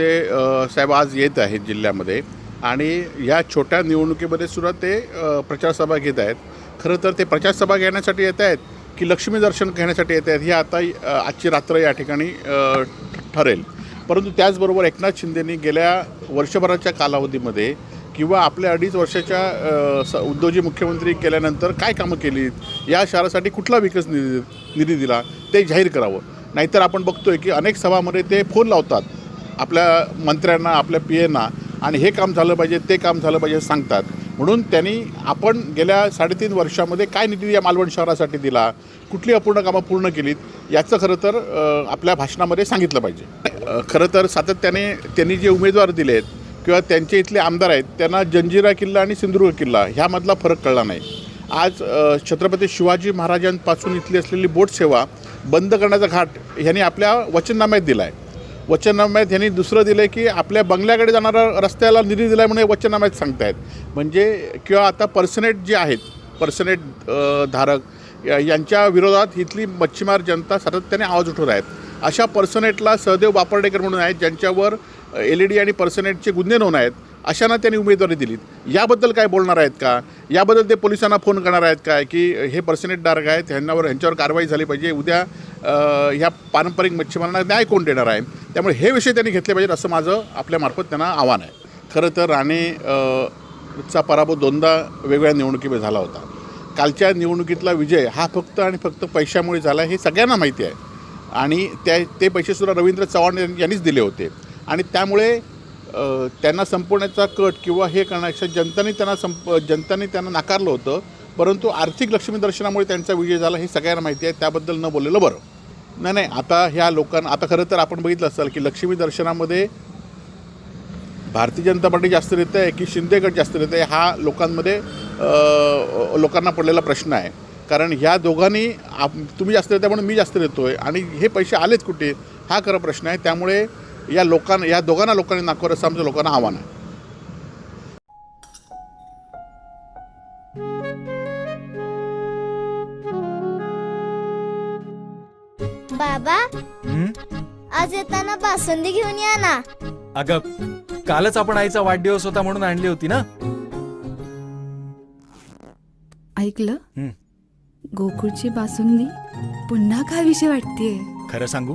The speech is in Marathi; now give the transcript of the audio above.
ते साहेब आज येत आहेत जिल्ह्यामध्ये आणि या छोट्या निवडणुकीमध्ये सुद्धा ते प्रचारसभा घेत आहेत. खरं तर ते प्रचारसभा घेण्यासाठी येत आहेत की लक्ष्मी दर्शन घेण्यासाठी येत आहेत ही आता आजची रात्र या ठिकाणी ठरेल. परंतु त्याचबरोबर एकनाथ शिंदेनी गेल्या वर्षभराच्या कालावधीमध्ये किंवा आपल्या अडीच वर्षाच्या स उद्योजी मुख्यमंत्री केल्यानंतर काय कामं केली या शहरासाठी कुठला विकास निधी निधी दिला ते जाहीर करावं. नाहीतर आपण बघतोय की अनेक सभामध्ये ते फोन लावतात. आपल्या मंत्र्यांना आपल्या पी एना आणि हे काम झालं पाहिजे ते काम झालं पाहिजे सांगतात. म्हणून त्यांनी आपण गेल्या साडेतीन वर्षामध्ये काय निधी या मालवण शहरासाठी दिला कुठली अपूर्ण कामं पूर्ण केलीत याचं खरं तर आपल्या भाषणामध्ये सांगितलं पाहिजे. खरं तर सातत्याने त्यांनी जे उमेदवार दिलेत किंवा त्यांचे इथले आमदार आहेत त्यांना जंजिरा किल्ला आणि सिंधुदुर्ग किल्ला ह्यामधला फरक कळला नाही. आज छत्रपती शिवाजी महाराजांपासून इथली असलेली बोट सेवा बंद करण्याचा घाट ह्यांनी आपल्या वचननाम्यात दिला आहे वचननाम्यात ह्यांनी दुसरं दिलं आहे की आपल्या बंगल्याकडे जाणारा रस्त्याला निधी दिला आहे म्हणून वचननाम्यात सांगतायत. म्हणजे किंवा आता पर्सनेट जे आहेत पर्सनेट धारक या- यांच्या विरोधात इथली मच्छीमार जनता सातत्याने आवाज उठवत आहेत. अशा पर्सनेटला सहदेव बापर्डेकर म्हणून आहेत ज्यांच्यावर एल ई डी आणि पर्सनेटचे गुन्हे नोंद आहेत. अशांना त्यांनी उमेदवारी दिलीत. याबद्दल काय बोलणार आहेत का? याबद्दल ते पोलिसांना फोन करणार आहेत काय की हे पर्सनेट डार्क आहेत ह्यांनावर ह्यांच्यावर कारवाई झाली पाहिजे. उद्या ह्या पारंपरिक मच्छीमारांना न्याय कोण देणार आहे? त्यामुळे हे विषय त्यांनी घेतले पाहिजेत असं माझं आपल्यामार्फत त्यांना आव्हान आहे. खरं तर राणे चा पराभव दोनदा वेगवेगळ्या निवडणुकीमध्ये झाला होता. कालच्या निवडणुकीतला विजय हा फक्त आणि फक्त पैशामुळे झाला हे सगळ्यांना माहिती आहे. आणि त्या ते पैसेसुद्धा रवींद्र चव्हाण यांनीच दिले होते. आणि त्यामुळे त्यांना संपवण्याचा कट किंवा हे करण्यापेक्षा जनताने त्यांना संप जनताने त्यांना नाकारलं होतं परंतु आर्थिक लक्ष्मी दर्शनामुळे त्यांचा विजय झाला हे सगळ्यांना माहिती आहे त्याबद्दल न बोललेलं बरं. नाही नाही आता ह्या लोकांना आता खरं तर आपण बघितलं असाल की लक्ष्मी दर्शनामध्ये भारतीय जनता पार्टी जास्त देत आहे की शिंदे गट जास्त देत आहे हा लोकांमध्ये लोकांना पडलेला प्रश्न आहे. कारण ह्या दोघांनी आप तुम्ही जास्त देताय म्हणून मी जास्त देतो आहे आणि हे पैसे आलेच कुठे हा खरा प्रश्न आहे. त्यामुळे या लोकांना या दोघांना लोकांनी असं आमच्या लोकांना आव्हान आहे. बाबा हं? आज येताना बासुंदी घेऊन या ना. अगं कालच आपण आईचा वाढदिवस होता म्हणून आणली होती ना? ऐकलं? हं. गोकुळची बासुंदी पुन्हा खावीशी वाटतेय. खरं सांगू?